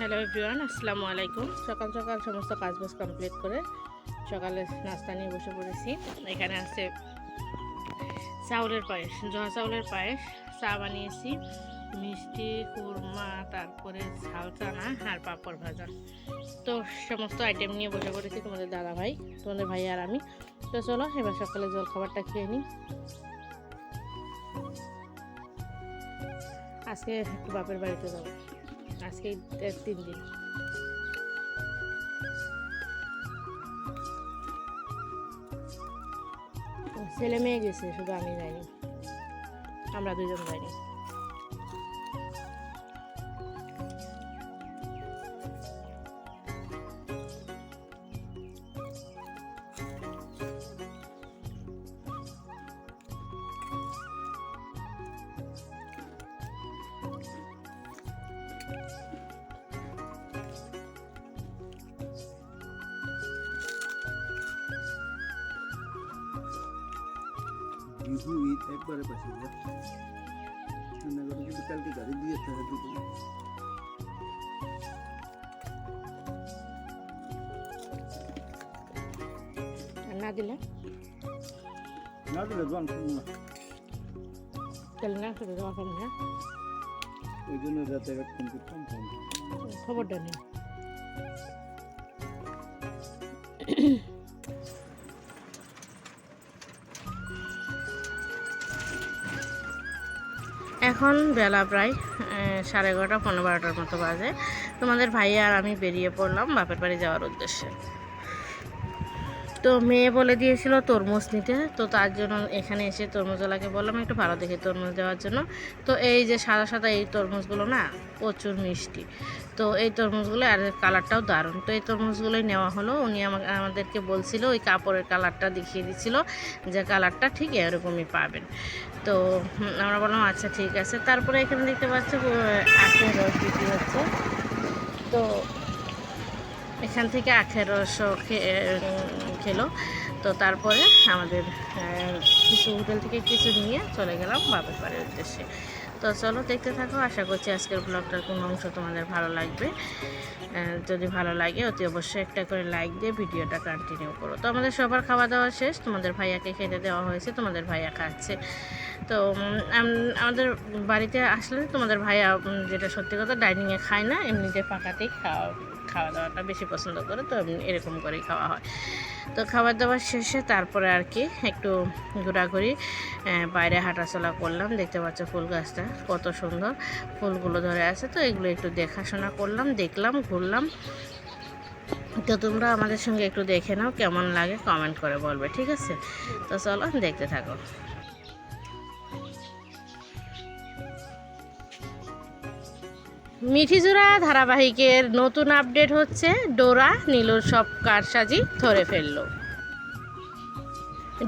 Hello everyone, আসসালামু আলাইকুম। সকাল সকাল সমস্ত কাজবাজ কমপ্লিট করে সকালে নাস্তা নিয়ে বসে পড়েছি। এখানে আছে চাউলের পায়েস, জহা চাউলের পায়েস, চা বানিয়েছি, মিষ্টি, কুরমা, তারপরে ঝাল চানা আর পাঁপড় ভাজা। তো সমস্ত আইটেম নিয়ে বসে পড়েছি তোমাদের দাদা ভাই তোমাদের ভাই আর আমি। তো চলো, এবার সকালে জল খাবারটা খেয়ে নিই। আজকে একটু বাপের বাড়িতে যাব। আজকে তিন দিন। ছেলে মেয়ে গেছে শুধু আমি যাইনি। আমরা দুজন যাইনি। বিহু ঈদ একবারে পাশে যা রান্নাঘরে কিন্তু কালকে গাড়ি দিয়ে থাকে দুটো আর না দিলে না দিলে জন শুনুন না তাহলে না শুধু দেওয়া হবে না ওই জন্য রাতে এক ফোন করতাম ফোন খবরটা নেই এখন বেলা প্রায় সাড়ে এগারোটা, পনেরো বারোটার মতো বাজে। তোমাদের ভাই আর আমি বেরিয়ে পড়লাম বাপের বাড়ি যাওয়ার উদ্দেশ্যে। তো মেয়ে বলে দিয়েছিল তরমুজ নিতে, তো তার জন্য এখানে এসে তরমুজওয়ালাকে বললাম, একটু ভালো দেখে তরমুজ দেওয়ার জন্য। তো এই যে সাদা সাদা এই তরমুজগুলো না, প্রচুর মিষ্টি। তো এই তরমুজগুলো, আর কালারটাও দারুণ। তো এই তরমুজগুলোই নেওয়া হলো। উনি আমা- আমাদেরকে বলছিল, ওই কাপড়ের কালারটা দেখিয়ে দিচ্ছিল যে কালারটা ঠিক এরকমই পাবেন। তো আমরা বললাম আচ্ছা ঠিক আছে। তারপরে এখানে দেখতে পাচ্ছ আখের রস বিক্রি হচ্ছে। তো এখান থেকে আখের রসও খেলো। তো তারপরে আমাদের কিছু হোটেল থেকে কিছু নিয়ে চলে গেলাম বাপের বাড়ির উদ্দেশ্যে। তো চলো দেখতে থাকো। আশা করছি আজকের ব্লগটার কোনো অংশ তোমাদের ভালো লাগবে। যদি ভালো লাগে অতি অবশ্যই একটা করে লাইক দিয়ে ভিডিওটা কন্টিনিউ করো। তো আমাদের সবার খাওয়া দাওয়া শেষ। তোমাদের ভাইয়াকে খেতে দেওয়া হয়েছে, তোমাদের ভাইয়া খাচ্ছে। তো আমাদের বাড়িতে আসলে তোমাদের ভাইয়া যেটা সত্যি কথা ডাইনিংয়ে খায় না, এমনিতে পাকাতেই খাওয়া খাওয়া দাওয়াটা বেশি পছন্দ করে, তো এরকম করেই খাওয়া হয়। তো খাবার দাবার শেষে তারপরে আর কি একটু ঘোরাঘুরি বাইরে হাঁটাচলা করলাম। দেখতে পাচ্ছ ফুল গাছটা কত সুন্দর। ফুলগুলো ধরে আছে তো, এগুলো একটু দেখাশোনা করলাম, দেখলাম, ঘুরলাম। তো তোমরা আমাদের সঙ্গে একটু দেখে নাও কেমন লাগে কমেন্ট করে বলবে, ঠিক আছে? তো চলো, দেখতে থাকো। মিঠিজোড়া ধারাবাহিকের নতুন আপডেট হচ্ছে, ডোরা নীলুর সব কারসাজি ধরে ফেলল।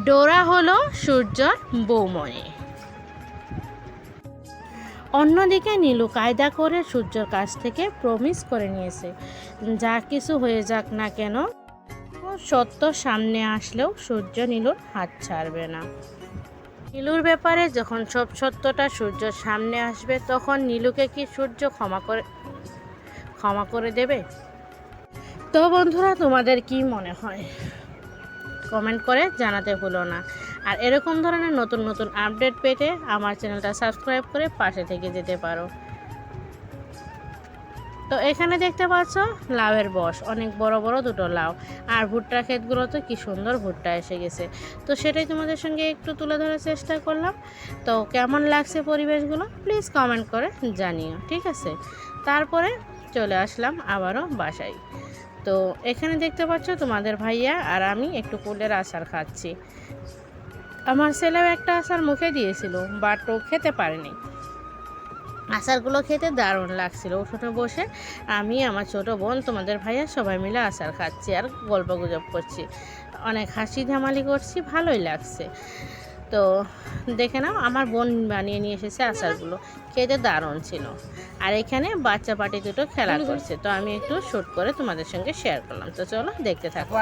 ডোরা হলো সূর্যর বৌমনে। অন্যদিকে নীলু কায়দা করে সূর্যর কাছ থেকে প্রমিস করে নিয়েছে, যা কিছু হয়ে যাক না কেন, সত্য সামনে আসলেও সূর্য নীলুর হাত ছাড়বে না। নীলুর ব্যাপারে যখন সব সত্যটা সূর্যর সামনে আসবে, তখন নীলুকে কি সূর্য ক্ষমা করে ক্ষমা করে দেবে? তো বন্ধুরা, তোমাদের কি মনে হয়? কমেন্ট করে জানাতে ভুলো না। আর এরকম ধরনের নতুন নতুন আপডেট পেতে আমার চ্যানেলটা সাবস্ক্রাইব করে পাশে থেকে যেতে পারো। তো এখানে দেখতে পাচ্ছ লাউয়ের বস, অনেক বড় বড় দুটো লাউ। আর ভুট্টা ক্ষেতগুলোতে কি সুন্দর ভুট্টা এসে গেছে। তো সেটাই তোমাদের সঙ্গে একটু তুলে ধরার চেষ্টা করলাম। তো কেমন লাগছে পরিবেশগুলো প্লিজ কমেন্ট করে জানিও, ঠিক আছে? তারপরে চলে আসলাম আবারও বাসায়। তো এখানে দেখতে পাচ্ছ তোমাদের ভাইয়া আর আমি একটু কুলের আচার খাচ্ছি। আমার ছেলেও একটা আচার মুখে দিয়েছিল, বাট ও খেতে পারেনি। আচারগুলো খেতে দারুণ লাগছিল। উঠোনে বসে আমি আমার ছোট বোন তোমাদের ভাইয়া সবাই মিলে আচার খাচ্ছি আর গল্প গুজব করছি। অনেক হাসি ধামালি করছি ভালোই লাগছে। তো দেখে নাও আমার বোন বানিয়ে নিয়ে এসেছে আচারগুলো। খেতে দারুণ ছিল। আর এখানে বাচ্চা পাটি দুটো খেলা করছে। তো আমি একটু শ্যুট করে তোমাদের সঙ্গে শেয়ার করলাম। তো চলো দেখতে থাকো।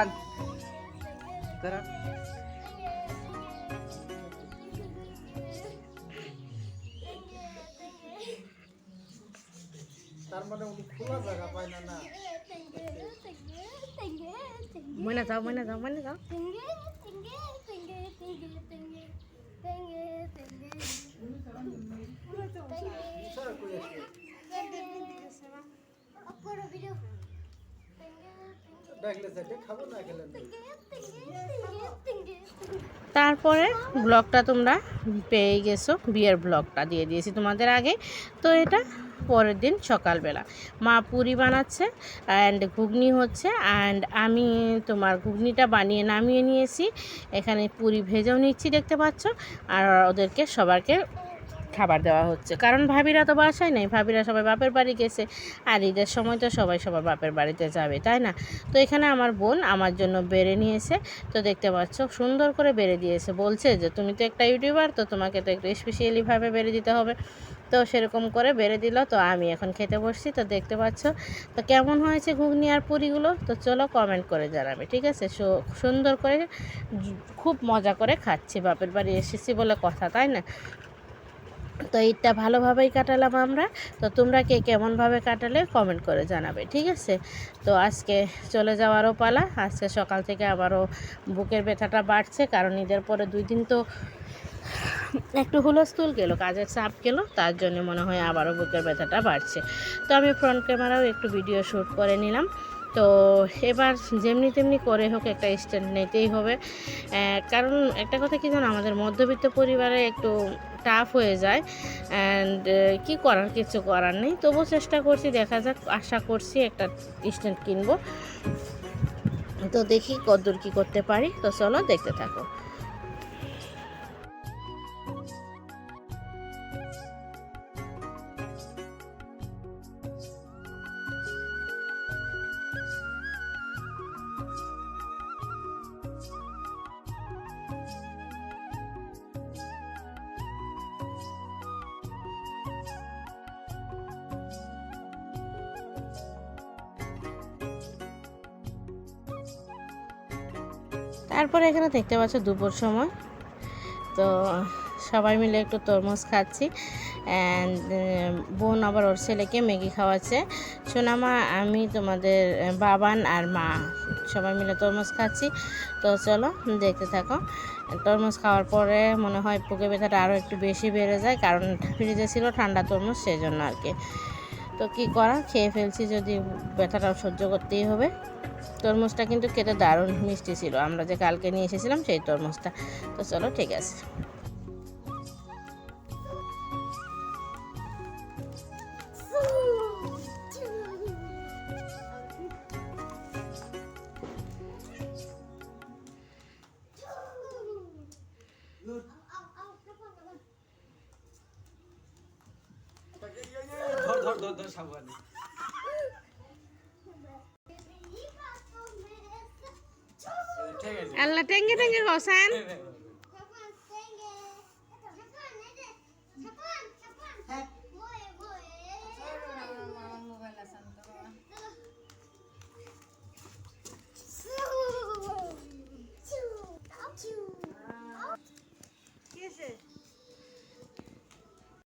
তারা মানে উনি খোলা জায়গা পায় না না। মনে যাও মনে যাও মনে যাও। তারপরে ব্লগটা তোমরা পেয়ে গেছো বিয়ের ব্লগটা দিয়ে দিয়েছি তোমাদের আগে। তো এটা পরের দিন সকালবেলা। মা পুরি বানাচ্ছে অ্যান্ড ঘুগনি হচ্ছে অ্যান্ড আমি তোমার ঘুগনিটা বানিয়ে নামিয়ে নিয়েছি। এখানে পুরি ভেজেও নিচ্ছি দেখতে পাচ্ছ। আর ওদেরকে সবারকে খাবার দেওয়া হচ্ছে। কারণ ভাবিরা তো বাসায় নেই। ভাবিরা সবাই বাপের বাড়ি গেছে। আর ঈদের সময় তো সবাই সবার বাপের বাড়িতে যাবে, তাই না? তো এখানে আমার বোন আমার জন্য বেড়ে নিয়েছে। তো দেখতে পাচ্ছ, সুন্দর করে বেড়ে দিয়েছে। বলছে যে, তুমি তো একটা ইউটিউবার, তো তোমাকে তো একটু স্পেশালিভাবে বেড়ে দিতে হবে। তো সেরকম করে বেড়ে দিল। তো আমি এখন খেতে বসছি, তো দেখতে পাচ্ছ। তো কেমন হয়েছে ঘুগনি আর পুরিগুলো? তো চলো কমেন্ট করে জানাবে, ঠিক আছে? সুন্দর করে খুব মজা করে খাচ্ছি, বাপের বাড়ি এসেছি বলে কথা, তাই না? তো ঈদটা ভালোভাবেই কাটালাম আমরা। তো তোমরা কে কেমনভাবে কাটালে কমেন্ট করে জানাবে, ঠিক আছে? তো আজকে চলে যাওয়ারও পালা। আজকে সকাল থেকে আবারও বুকের ব্যথাটা বাড়ছে, কারণ ঈদের পরে দুই দিন তো একটু হুলস্থুল গেলো, কাজের চাপ গেলো, তার জন্য মনে হয় আবারও বুকের ব্যথাটা বাড়ছে। তো আমি ফ্রন্ট ক্যামেরাও একটু ভিডিও শ্যুট করে নিলাম। তো এবার যেমনি তেমনি করে হোক একটা স্ট্যান্ড নিতেই হবে। কারণ একটা কথা কি জানো, আমাদের মধ্যবিত্ত পরিবারে একটু টাফ হয়ে যায়। অ্যান্ড কি করার, কিছু করার নেই। তবুও চেষ্টা করছি, দেখা যাক, আশা করছি একটা স্ট্যান্ড কিনবো। তো দেখি কতদূর কী করতে পারি। তো চলো, দেখতে থাকো। তারপরে এখানে দেখতে পাচ্ছ দুপুর সময়। তো সবাই মিলে একটু তরমুজ খাচ্ছি। অ্যান্ড বোন আবার ওর ছেলেকে ম্যাগি খাওয়াচ্ছে। সোনামা, আমি, তোমাদের বাবান আর মা, সবাই মিলে তরমুজ খাচ্ছি। তো চলো, দেখতে থাকো। তরমুজ খাওয়ার পরে মনে হয় পুকে ব্যথাটা আরও একটু বেশি বেড়ে যায়, কারণ ফ্রিজে ছিল ঠান্ডা তরমুজ সেই জন্য আর কি। তো কি করা? খেয়ে ফেলছি যদি ব্যথাটা সহ্য করতেই হবে। তরমুজটা কিন্তু খেতে দারুণ মিষ্টি ছিল। আমরা যে কালকে নিয়ে এসেছিলাম সেই তরমুজটা। তো চলো, ঠিক আছে। ধর ধর ধর, সাবধানে ঠিক আছে আল্লাহ টেঙ্গে টেঙ্গে কসান